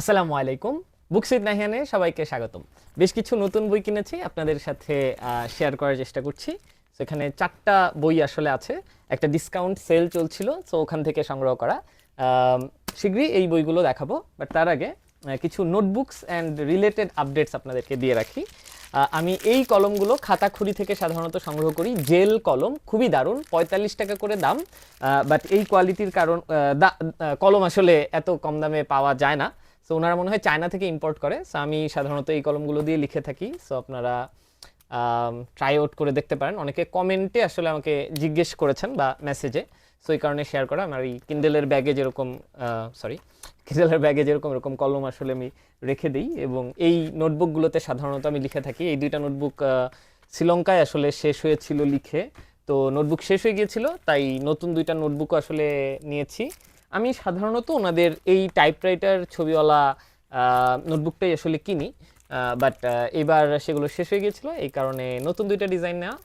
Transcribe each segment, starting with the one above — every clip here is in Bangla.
আসসালামু আলাইকুম। বুকসিদ নাহিয়ানে সবাইকে স্বাগতম। বেশ কিছু নতুন বই কিনেছি, আপনাদের সাথে শেয়ার করার চেষ্টা করছি। সেখানে চারটা বই আসলে আছে। একটা ডিসকাউন্ট সেল চলছিল সো ওখান থেকে সংগ্রহ করা। শীঘ্রই এই বইগুলো দেখাবো বাট তার আগে কিছু নোটবুকস অ্যান্ড রিলেটেড আপডেটস আপনাদেরকে দিয়ে রাখি। আমি এই কলমগুলো খাতাখুরি থেকে সাধারণত সংগ্রহ করি। জেল কলম, খুবই দারুণ, পঁয়তাল্লিশ টাকা করে দাম। বাট এই কোয়ালিটির কারণ কলম আসলে এত কম দামে পাওয়া যায় না। সো ওনারা মনে হয় চায়না থেকে ইম্পোর্ট করে। সো আমি সাধারণত এই কলমগুলো দিয়ে লিখে থাকি। সো আপনারা ট্রাই আউট করে দেখতে পারেন। অনেকে কমেন্টে আসলে আমাকে জিজ্ঞেস করেছেন বা মেসেজে সো এই কারণে শেয়ার করা। আমার এই কিন্ডেলের ব্যাগে যেরকম সরি কিন্ডেলের ব্যাগে যেরকম, এরকম কলম আসলে আমি রেখে দিই। এবং এই নোটবুকগুলোতে সাধারণত আমি লিখে থাকি। এই দুইটা নোটবুক শ্রীলঙ্কায় আসলে শেষ হয়েছিল লিখে। তো নোটবুক শেষ হয়ে গিয়েছিল। তাই নতুন দুইটা নোটবুক আসলে নিয়েছি। আমি সাধারণত ওনাদের এই টাইপরাইটার ছবিওয়ালা নোটবুকটাই আসলে কিনি। বাট এবার সেগুলো শেষ হয়ে গিয়েছিল, এই কারণে নতুন দুইটা ডিজাইন নেওয়া।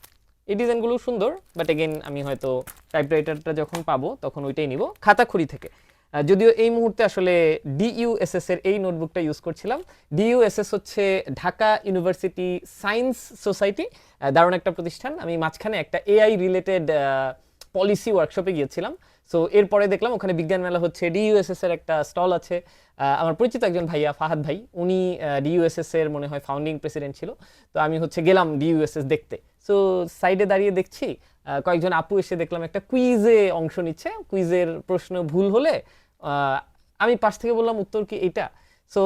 এই ডিজাইনগুলো সুন্দর বাট এগেন আমি হয়তো টাইপরাইটারটা যখন পাবো, তখন ওইটাই নিব। খাতাখুরি থেকে। যদিও এই মুহূর্তে আসলে ডিইউএসএস এর এই নোটবুকটা ইউজ করছিলাম। ডিইউএসএস হচ্ছে ঢাকা ইউনিভার্সিটি সায়েন্স সোসাইটি দারুণ একটা প্রতিষ্ঠান। আমি মাঝখানে একটা এআই রিলেটেড পলিসি ওয়ার্কশপে গিয়েছিলাম। সো এরপরে দেখলাম ওখানে বিজ্ঞান মেলা হচ্ছে। ডিইউএসএস এর একটা স্টল আছে। আমার পরিচিত একজন ভাইয়া, ফাহাদ ভাই। উনি ডিইউএসএস এর মনে হয় ফাউন্ডিং প্রেসিডেন্ট ছিল। তো আমি হচ্ছে গেলাম ডিইউএসএস দেখতে। সো সাইডে দাঁড়িয়ে দেখছি কয়েকজন আপু এসে দেখলাম একটা কুইজে অংশ নিচ্ছে। কুইজের প্রশ্ন ভুল হলে আমি পাশ থেকে বললাম, উত্তর কি এইটা? সো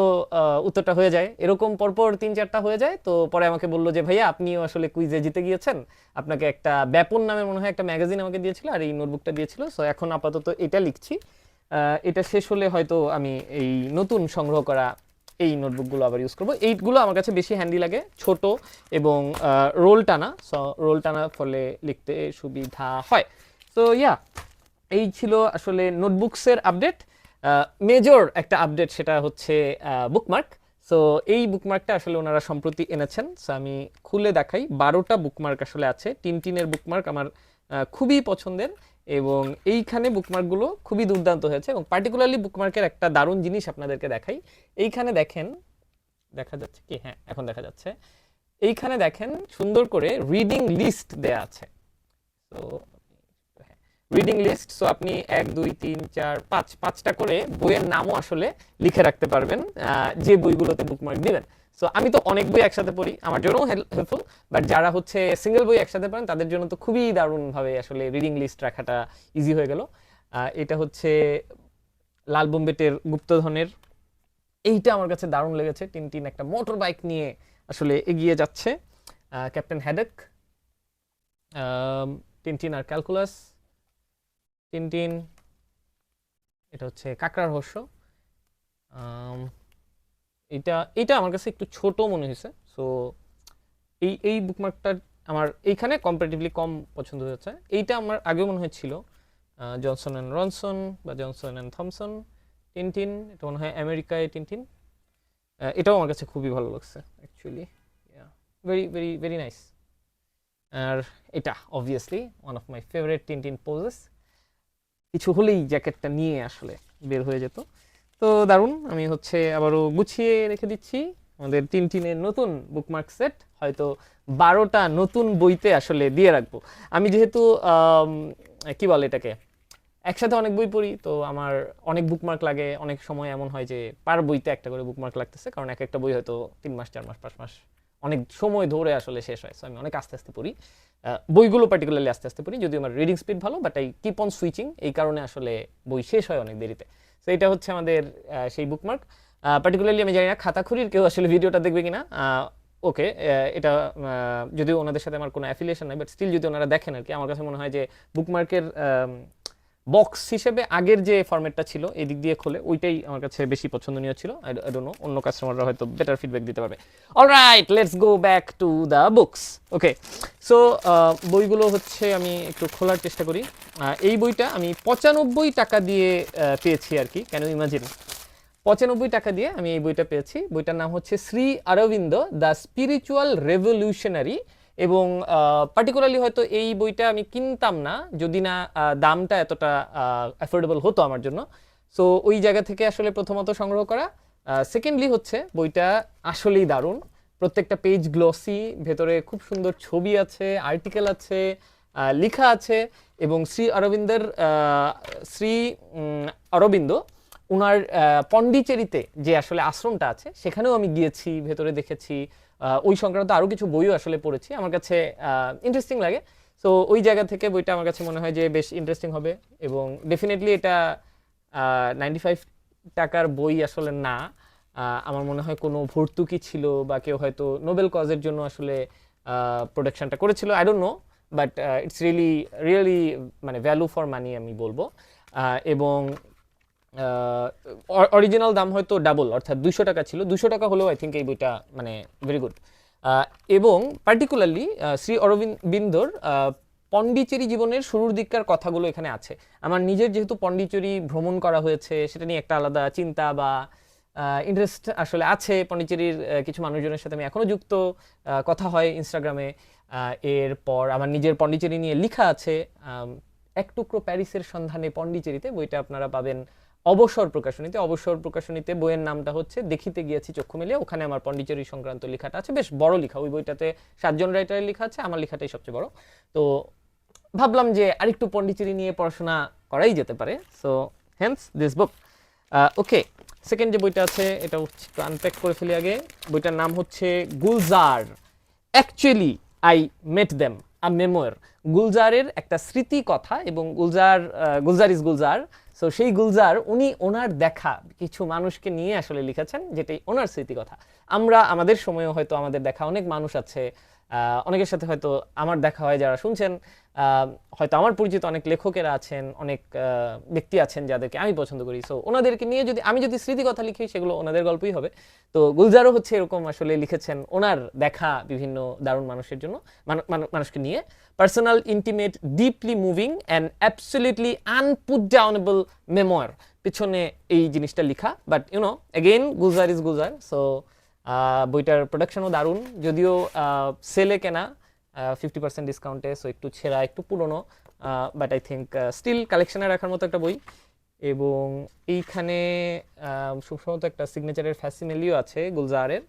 উত্তরটা হয়ে যায়। এরকম পরপর তিন চারটা হয়ে যায়। তো পরে আমাকে বলল যে, ভাইয়া, আপনিও আসলে কুইজে জিতে গিয়েছেন। আপনাকে একটা ব্যাপন নামে মনে হয় একটা ম্যাগাজিন আমাকে দিয়েছিল আর এই নোটবুকটা দিয়েছিল। সো এখন আপাতত এটা লিখছি। এটা শেষ হলে হয়তো আমি এই নতুন সংগ্রহ করা এই নোটবুকগুলো আবার ইউজ করব। এইগুলো আমার কাছে বেশি হ্যান্ডি লাগে। ছোট এবং রোল টানা। সো রোল টানা ফলে লিখতে সুবিধা হয়। তো ইয়া এই ছিল আসলে নোটবুকসের আপডেট মেজর একটা আপডেট সেটা হচ্ছে বুকমার্ক সো এই বুকমার্কটা আসলে ওনারা সম্প্রতি এনেছেন। সো আমি খুলে দেখাই। বারোটা বুকমার্ক আসলে আছে। টিনটিনের বুকমার্ক আমার খুবই পছন্দের এবং এইখানে বুকমার্কগুলো খুবই দুর্দান্ত হয়েছে এবং পার্টিকুলারলি বুকমার্কের একটা দারুণ জিনিস আপনাদেরকে দেখাই। এইখানে দেখেন, দেখা যাচ্ছে কি? হ্যাঁ এখন দেখা যাচ্ছে। এইখানে দেখেন সুন্দর করে রিডিং লিস্ট দেয়া আছে। তো রিডিং লিস্ট সো আপনি এক, দুই, তিন, চার, পাঁচ, পাঁচটা করে বইয়ের নামও আসলে লিখে রাখতে পারবেন যে বইগুলোতে বুকমার্ক দিবেন। সো আমি তো অনেক বই একসাথে পড়ি, আমার জন্যও হেল্পফুল বাট যারা হচ্ছে সিঙ্গেল বই একসাথে পড়েন, তাদের জন্য তো খুবই দারুণভাবে আসলে রিডিং লিস্ট রাখাটা ইজি হয়ে গেল। এটা হচ্ছে লাল বোম্বেটের গুপ্তধনের, এইটা আমার কাছে দারুণ লেগেছে। টিনটিন একটা মোটর বাইক নিয়ে আসলে এগিয়ে যাচ্ছে ক্যাপ্টেন হ্যাডক টিনটিন আর ক্যালকুলাস টিনটিন এটা হচ্ছে কাকড়ার রহস্য। এটা এটা আমার কাছে একটু ছোট মনে হয়েছে। সো এই এই বুকমার্কটা আমার এইখানে কম্পারেটিভলি কম পছন্দ হয়েছে এইটা আমার আগেও মনে হয়েছিল জনসন অ্যান্ড রনসন বা জনসন অ্যান্ড থমসন টিনটিন এটা মনে হয় আমেরিকায় টিনটিন এটাও আমার কাছে খুবই ভালো লাগছে actually very very very nice আর এটা obviously one of my favourite Tintin poses কিছু হলেই জ্যাকেটটা নিয়ে আসলে বের হয়ে যেত। তো দারুণ, আমি হচ্ছে আবারও গুছিয়ে রেখে দিচ্ছি। আমাদের টিনটিনের নতুন বুকমার্ক সেট হয়তো বারোটা নতুন বইতে আসলে দিয়ে রাখব। আমি যেহেতু কি বলে এটাকে, একসাথে অনেক বই পড়ি, তো আমার অনেক বুকমার্ক লাগে। অনেক সময় এমন হয় যে পার বইতে একটা করে বুকমার্ক লাগতেছে, কারণ এক একটা বই হয়তো তিন মাস, চার মাস, পাঁচ মাস অনেক সময় ধরে আসলে শেষ হয়। আমি অনেক আস্তে আস্তে পড়ি। বইগুলো পার্টিকুলারলি আস্তে আস্তে পড়ি। যদিও আমার রিডিং স্পিড ভালো but I keep on switching এই কারণে আসলে বই শেষ হয় অনেক দেরিতে। তো এটা হচ্ছে আমাদের সেই বুকমার্ক পার্টিকুলারলি আমি জানি না খাতাখুরির কেউ আসলে ভিডিওটা দেখবে কিনা। ওকে এটা যদিও ওনাদের সাথে আমার কোনো অ্যাফিলিয়েশন নাই বাট স্টিল যদি ওনারা দেখেন আর কি, আমার কাছে মনে হয় যে বুকমার্কের বক্স হিসেবে আগের যে ফরম্যাটটা ছিল এই দিক দিয়ে খোলে, ওইটাই আমার কাছে বেশি পছন্দনীয় ছিল। আই নো অন্য কাস্টমাররা হয়তো বেটার ফিডব্যাক দিতে পারবে। Alright let's go back to the books okay so বইগুলো হচ্ছে আমি একটু খোলার চেষ্টা করি। এই বইটা আমি পঁচানব্বই টাকা দিয়ে পেয়েছি আর কি কেন ইমাজিন পঁচানব্বই টাকা দিয়ে আমি এই বইটা পেয়েছি। বইটার নাম হচ্ছে Shri Aurobindo, the spiritual revolutionary এবং পার্টিকুলারলি হয়তো এই বইটা আমি কিনতাম না, যদি না দামটা এতটা অ্যাফোর্ডেবল হতো আমার জন্য। সো ওই জায়গা থেকে আসলে প্রথমত সংগ্রহ করা। সেকেন্ডলি হচ্ছে, বইটা আসলেই দারুণ। প্রত্যেকটা পেজ গ্লসি ভেতরে খুব সুন্দর ছবি আছে আর্টিকেল আছে লেখা আছে এবং শ্রী অরবিন্দের শ্রী অরবিন্দ আহ, পন্ডিচেরিতে যে আসলে আশ্রমটা আছে সেখানেও আমি গিয়েছি ভেতরে দেখেছি ওই সংক্রান্ত আরও কিছু বইও আসলে পড়েছি। আমার কাছে ইন্টারেস্টিং লাগে। সো ওই জায়গা থেকে বইটা আমার কাছে মনে হয় যে বেশ ইন্টারেস্টিং হবে এবং ডেফিনেটলি এটা নাইনটি ফাইভ টাকার বই আসলে না। আমার মনে হয় কোনো ভর্তুকি ছিল বা কেউ হয়তো নোবেল কজের জন্য আসলে প্রোডাকশনটা করেছিল I don't know but it's really really মানে ভ্যালু ফর মানি আমি বলব। এবং অরিজিনাল দাম হয়তো ডাবল অর্থাৎ দুশো টাকা ছিল। দুশো টাকা হলেও আই থিঙ্ক এই বইটা মানে ভেরি গুড এবং পার্টিকুলারলি শ্রী অরবিন্দর পন্ডিচেরি জীবনের শুরুর দিককার কথাগুলো এখানে আছে। আমার নিজের যেহেতু পন্ডিচেরি ভ্রমণ করা হয়েছে, সেটা নিয়ে একটা আলাদা চিন্তা বা ইন্টারেস্ট আসলে আছে। পন্ডিচেরির কিছু মানুষজনের সাথে আমি এখনও যুক্ত কথা হয় ইনস্টাগ্রামে এরপর আমার নিজের পন্ডিচেরি নিয়ে লেখা আছে। এক টুকরো প্যারিসের সন্ধানে পন্ডিচেরিতে বইটা আপনারা পাবেন। অবসর প্রকাশনীতে অবসর প্রকাশনীতে বইয়ের নামটা হচ্ছে দেখিতে গিয়েছি চক্ষু মেলে ওখানে আমার পন্ডিচেরি সংক্রান্ত লেখাটা আছে, বেশ বড় লেখা। ওই বইটাতে সাতজন রাইটারের লেখা আছে, আমার লেখাটাই সবচেয়ে বড়। তো ভাবলাম যে আরেকটু পন্ডিচেরি নিয়ে পড়াশোনা করাই যেতে পারে। So hence this book okay second যে বইটা আছে, এটা হচ্ছে আনপ্যাক করে ফেলি আগে। বইটার নাম হচ্ছে Gulzar. Actually I met them a memoir গুলজারের একটা স্মৃতি কথা এবং গুলজার গুলজার ইজ গুলজার। সো সেই গুলজার, উনি ওনার দেখা, কিছু মানুষকে নিয়ে আসলে লিখেছেন, যেটাই ওনার স্মৃতি কথা আমরা, আমাদের সময়েও হয়তো আমাদের দেখা, অনেক মানুষ আছে অনেকের সাথে হয়তো আমার দেখা হয় যারা শুনছেন হয়তো আমার পরিচিত অনেক লেখকেরা আছেন, অনেক ব্যক্তি আছেন যাদেরকে আমি পছন্দ করি। সো ওনাদেরকে নিয়ে যদি আমি যদি স্মৃতি কথা লিখি, সেগুলো ওনাদের গল্পই হবে। তো গুলজারও হচ্ছে এরকম আসলে লিখেছেন ওনার দেখা বিভিন্ন দারুণ মানুষের জন্য, মানু- মানু- মানুষকে নিয়ে। Personal intimate deeply moving and absolutely unputdownable memoir পিছনে এই জিনিসটা লেখা but you know again Gulzar is Gulzar so বইটার প্রোডাকশনও দারুণ। যদিও সেলে কেনা ফিফটি পার্সেন্ট ডিসকাউন্টে সো একটু ছেঁড়া, একটু পুরনো বাট আই থিঙ্ক স্টিল কালেকশনে রাখার মতো একটা বই। এবং এইখানে সম্ভবত একটা সিগনেচারের ফ্যাসিমেলিও আছে গুলজারের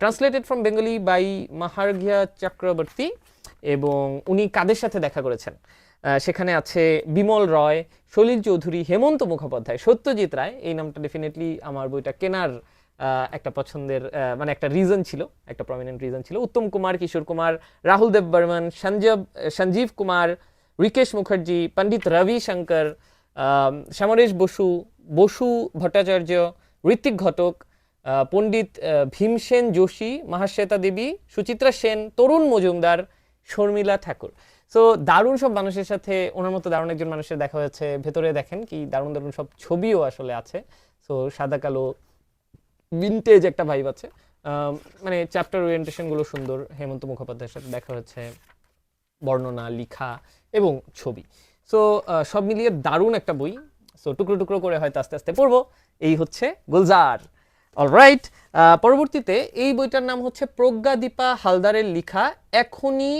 translated from Bengali by Maharghya Chakraborty এবং উনি কাদের সাথে দেখা করেছেন? সেখানে আছে বিমল রয় সলিল চৌধুরী, হেমন্ত মুখোপাধ্যায়, সত্যজিৎ রায়। এই নামটা ডেফিনেটলি আমার বইটা কেনার একটা পছন্দের মানে একটা রিজন ছিল, একটা প্রমিনেন্ট রিজন ছিল। উত্তম কুমার, কিশোর কুমার, রাহুল দেব বর্মন সঞ্জীব সঞ্জীব কুমার, রিকেশ মুখার্জি, পণ্ডিত রবি শঙ্কর শ্যামরেশ বসু বসু ভট্টাচার্য, ঋত্বিক ঘটক পণ্ডিত ভীমসেন যোশী, মহাশ্বেতা দেবী, সুচিত্রা সেন, তরুণ মজুমদার, শর্মিলা ঠাকুর। সো দারুণ সব মানুষের সাথে, ওনার মতো দারুণ একজন মানুষের দেখা হয়েছে। ভেতরে দেখেন কি দারুণ দারুণ সব ছবিও আসলে আছে। সো সাদা কালো ভিনটেজ একটা ভাইব আছে। মানে চ্যাপ্টার ওরিয়েন্টেশনগুলো সুন্দর। হেমন্ত মুখোপাধ্যায়ের সাথে দেখা হয়েছে, বর্ণনা, লিখা এবং ছবি। সো সব মিলিয়ে দারুণ একটা বই। সো টুকরো টুকরো করে হয়তো আস্তে আস্তে পড়ব। এই হচ্ছে গুলজার। অলরাইট পরবর্তীতে এই বইটার নাম হচ্ছে প্রজ্ঞাদীপা হালদারের লেখা এখনই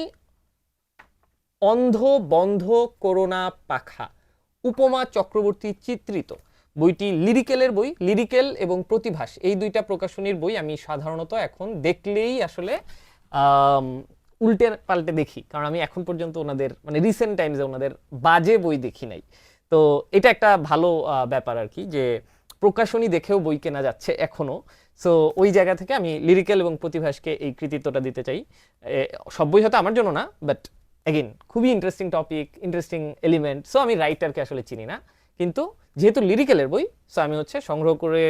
অন্ধ বন্ধ করোনা পাখা, উপমা চক্রবর্তী চিত্রিত। বইটি লিরিকেলের বই, লিরিকেল এবং প্রতিভাস। এই দুইটা প্রকাশনীর বই আমি সাধারণত এখন দেখলেই আসলে উল্টে পাল্টে দেখি। কারণ আমি এখন পর্যন্ত ওনাদের মানে রিসেন্ট টাইমসে ওনাদের বাজে বই দেখি নাই। তো এটা একটা ভালো ব্যাপার আর কি যে প্রকাশনী দেখেও বই কেনা যাচ্ছে এখনও সো ওই জায়গা থেকে আমি লিরিক্যাল এবং প্রতিভাসকে এই কৃতিত্বটা দিতে চাই। সব বই হয়তো আমার জন্য না বাট এগেন খুবই interesting topic interesting element so আমি রাইটারকে আসলে চিনি না। কিন্তু যেহেতু লিরিক্যালের বই সো আমি হচ্ছে সংগ্রহ করে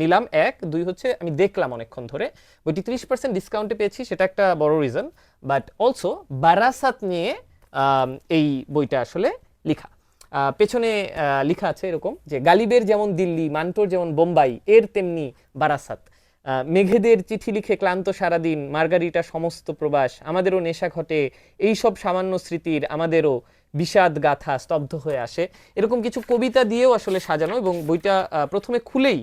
নিলাম। এক, দুই হচ্ছে আমি দেখলাম অনেকক্ষণ ধরে। বইটি ত্রিশ পার্সেন্ট ডিসকাউন্টে পেয়েছি, সেটা একটা বড় রিজন বাট অলসো বারাসাত নিয়ে এই বইটা আসলে লেখা। পেছনে লেখা আছে এরকম যে, গালিবের যেমন দিল্লি, মান্টোর যেমন বোম্বাই, এর তেমনি বারাসাত মেঘেদের চিঠি লিখে ক্লান্ত সারাদিন, মার্গারিটা সমস্ত প্রবাস, আমাদেরও নেশা ঘটে এই সব সামান্য স্মৃতির, আমাদেরও বিষাদ গাথা স্তব্ধ হয়ে আসে। এরকম কিছু কবিতা দিয়েও আসলে সাজানো এবং বইটা প্রথমে খুলেই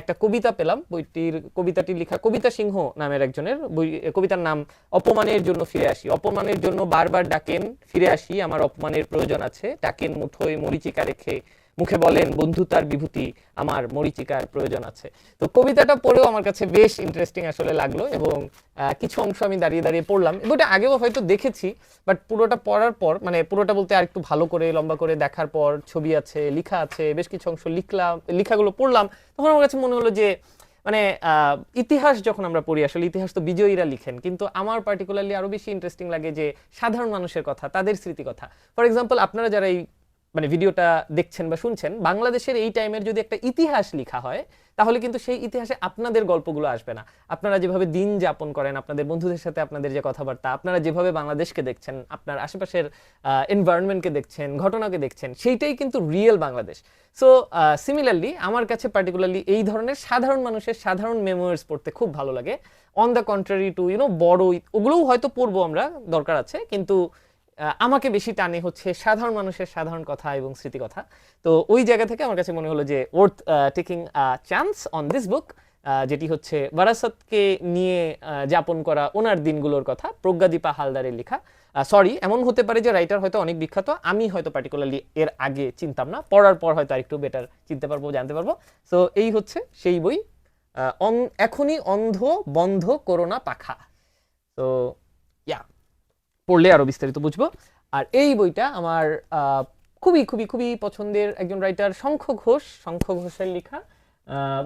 একটা কবিতা পেলাম। বইটির কবিতাটি লেখা কবিতা সিংহ নামের একজনের। বই, কবিতার নাম, অপমানের জন্য ফিরে আসি। অপমানের জন্য বারবার ডাকেন, ফিরে আসি, আমার অপমানের প্রয়োজন আছে। ডাকেন, মুঠোয় মরিচিকা রেখে মুখে বলেন বন্ধুতার বিভূতি, আমার মরিচিকার প্রয়োজন আছে। তো কবিতাটা পড়েও আমার কাছে বেশ ইন্টারেস্টিং আসলে লাগল এবং কিছু অংশ আমি দাঁড়িয়ে দাঁড়িয়ে পড়লাম। বইটা আগেও হয়তো দেখেছি বাট পুরোটা পড়ার পর মানে পুরোটা বলতে আর একটু ভালো করে, লম্বা করে দেখার পর, ছবি আছে, লেখা আছে, বেশ কিছু অংশ লিখলাম, লেখাগুলো পড়লাম, তখন আমার কাছে মনে হলো যে মানে ইতিহাস যখন আমরা পড়ি, আসলে ইতিহাস তো বিজয়ীরা লিখেন, কিন্তু আমার পার্টিকুলারলি আরও বেশি ইন্টারেস্টিং লাগে যে, সাধারণ মানুষের কথা, তাদের স্মৃতি কথা। ফর এক্সাম্পল আপনারা যারা এই মানে ভিডিওটা দেখছেন বা শুনছেন, বাংলাদেশের এই টাইমের যদি একটা ইতিহাস লেখা হয়, তাহলে কিন্তু সেই ইতিহাসে আপনাদের গল্পগুলো আসবে না। আপনারা যেভাবে দিন যাপন করেন, আপনাদের বন্ধুদের সাথে আপনাদের যে কথাবার্তা, আপনারা যেভাবে বাংলাদেশকে দেখছেন, আপনার আশেপাশের এনভায়রনমেন্টকে দেখছেন, ঘটনাকে দেখছেন, সেইটাই কিন্তু রিয়েল বাংলাদেশ। সো সিমিলারলি আমার কাছে পার্টিকুলারলি এই ধরনের সাধারণ মানুষের সাধারণ মেমোয়ার্স পড়তে খুব ভালো লাগে। On the contrary to you know বড়, ওগুলোও হয়তো পড়ব আমরা, দরকার আছে, কিন্তু আমাকে বেশি টানে হচ্ছে সাধারণ মানুষের সাধারণ কথা এবং স্মৃতি কথা তো ওই জায়গা থেকে আমার কাছে মনে হলো যে worth taking chance on this book যেটি হচ্ছে বারাসতকে নিয়ে যাপন করা ওনার দিনগুলোর কথা, প্রজ্ঞাদীপা হালদারের লেখা। সরি এমন হতে পারে যে রাইটার হয়তো অনেক বিখ্যাত, আমি হয়তো পার্টিকুলারলি এর আগে চিনতাম না, পড়ার পর হয়তো আরেকটু বেটার চিনতে পারব, জানতে পারব। সো এই হচ্ছে সেই বই এখনই অন্ধ বন্ধ করোনা পাখা। তো পড়লে আরও বিস্তারিত বুঝব। আর এই বইটা আমার খুবই খুবই খুবই পছন্দের একজন রাইটার শঙ্খ ঘোষ। শঙ্খ ঘোষের লেখা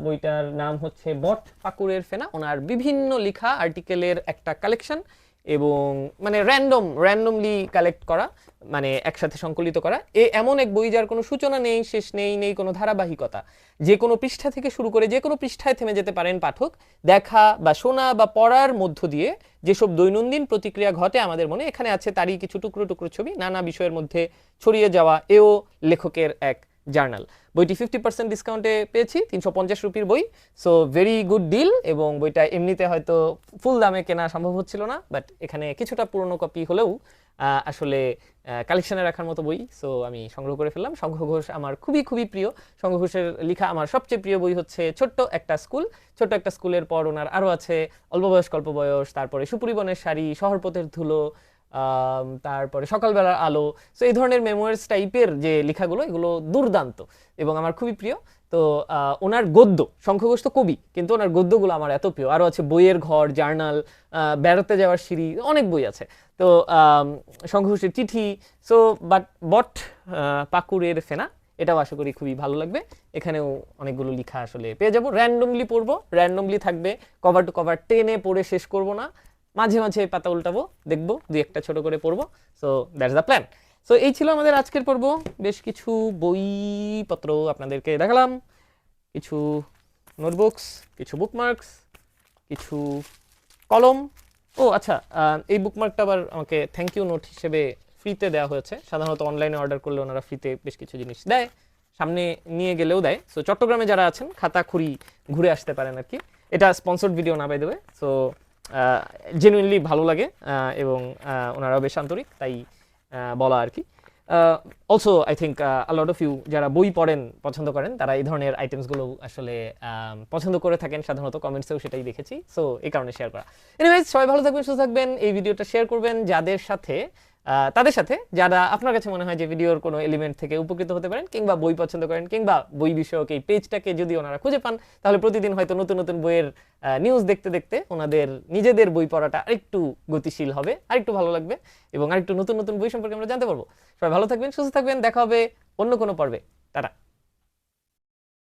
বইটার নাম হচ্ছে বট ফাকুরের ফেনা। ওনার বিভিন্ন লেখা আর্টিকেলের একটা কালেকশন এবং মানে র্যান্ডম র্যান্ডমলি কালেক্ট করা মানে একসাথে সংকলিত করা। এ এমন এক বই যার কোনো সূচনা নেই, শেষ নেই নেই কোনো ধারাবাহিকতা। যে কোনো পৃষ্ঠা থেকে শুরু করে যে কোনো পৃষ্ঠায় থেমে যেতে পারেন পাঠক। দেখা বা শোনা বা পড়ার মধ্য দিয়ে যেসব দৈনন্দিন প্রতিক্রিয়া ঘটে আমাদের মনে, এখানে আছে তারই কিছু টুকরো টুকরো ছবি। নানা বিষয়ের মধ্যে ছড়িয়ে যাওয়া, এও লেখকের এক জার্নাল। বইটি ফিফটি পার্সেন্ট ডিসকাউন্টে পেয়েছি, তিনশো পঞ্চাশ রুপির বই। সো ভেরি গুড ডিল এবং বইটা এমনিতে হয়তো ফুল দামে কেনা সম্ভব হচ্ছিল না বাট এখানে কিছুটা পুরনো কপি হলেও আসলে কালেকশনে রাখার মতো বই। সো আমি সংগ্রহ করে ফেললাম। শঙ্খ ঘোষ আমার খুবই খুবই প্রিয়। শঙ্খ ঘোষের লেখা আমার সবচেয়ে প্রিয় বই হচ্ছে ছোট্ট একটা স্কুল। ছোট্ট একটা স্কুলের পর ওনার আরও আছে অল্প বয়স কল্প বয়স, তারপরে সুপরিবনের শাড়ি, শহরপথের ধুলো তারপরে সকালবেলার আলো। সো এই ধরনের মেমোয়ার্স টাইপের যে লেখাগুলো, এগুলো দুর্দান্ত এবং আমার খুবই প্রিয়। তো ওনার গদ্য শঙ্খঘোষ কবি, কিন্তু ওনার গদ্যগুলো আমার এত প্রিয়। আরও আছে বইয়ের ঘর, জার্নাল বেড়াতে যাওয়ার সিঁড়ি, অনেক বই আছে। তো শঙ্খঘোষের চিঠি সো বাট বট পাকুড়ের ফেনা, এটাও আশা করি খুবই ভালো লাগবে। এখানেও অনেকগুলো লেখা আসলে পেয়ে যাব। র্যান্ডমলি পড়ব র্যান্ডমলি থাকবে। কভার টু কভার টেনে পড়ে শেষ করব না। মাঝে মাঝে পাতা উল্টাবো, দেখব, দুই একটা ছোট করে পড়ব so that's the plan so এই ছিল আমাদের আজকের পর্ব। বেশ কিছু বইপত্র আপনাদেরকে দেখালাম। কিছু নোটবুকস কিছু বুকমার্কস কিছু কলম। ও আচ্ছা এই বুকমার্কটা আবার আমাকে থ্যাংক ইউ নোট হিসেবে ফ্রিতে দেওয়া হয়েছে। সাধারণত অনলাইনে অর্ডার করলে ওনারা ফ্রিতে বেশ কিছু জিনিস দেয়। সামনে নিয়ে গেলেও দেয়। সো চট্টগ্রামে যারা আছেন খাতা খুঁড়ি ঘুরে আসতে পারেন আর কি। এটা স্পন্সর্ড ভিডিও না বাই দেবে সো জেনুইনলি ভালো লাগে এবং ওনারা বেশ আন্তরিক, তাই বলা আর কি। Also I think a lot of you যারা বই পড়েন, পছন্দ করেন, তারা এই ধরনের আইটেমসগুলো আসলে পছন্দ করে থাকেন, সাধারণত কমেন্টসেও সেটাই দেখেছি সো এই কারণে শেয়ার করা। এনিওয়েজ সবাই ভালো থাকবেন, সুস্থ থাকবেন, এই ভিডিওটা শেয়ার করবেন, যাদের সাথে তাদের সাথে যারা আপনার কাছে মনে হয় যে ভিডিওর কোনো এলিমেন্ট থেকে উপকৃত হতে পারেন কিংবা বই পছন্দ করেন কিংবা বই বিষয়ক এই পেজটাকে যদি ওনারা খুঁজে পান, তাহলে প্রতিদিন হয়তো নতুন নতুন বইয়ের নিউজ দেখতে দেখতে ওনাদের নিজেদের বই পড়াটা আরেকটু গতিশীল হবে, আরেকটু ভালো লাগবে এবং আরেকটু নতুন নতুন বই সম্পর্কে আমরা জানতে পারব। সবাই ভালো থাকবেন, সুস্থ থাকবেন, দেখা হবে অন্য কোনো পর্বে। টাটা।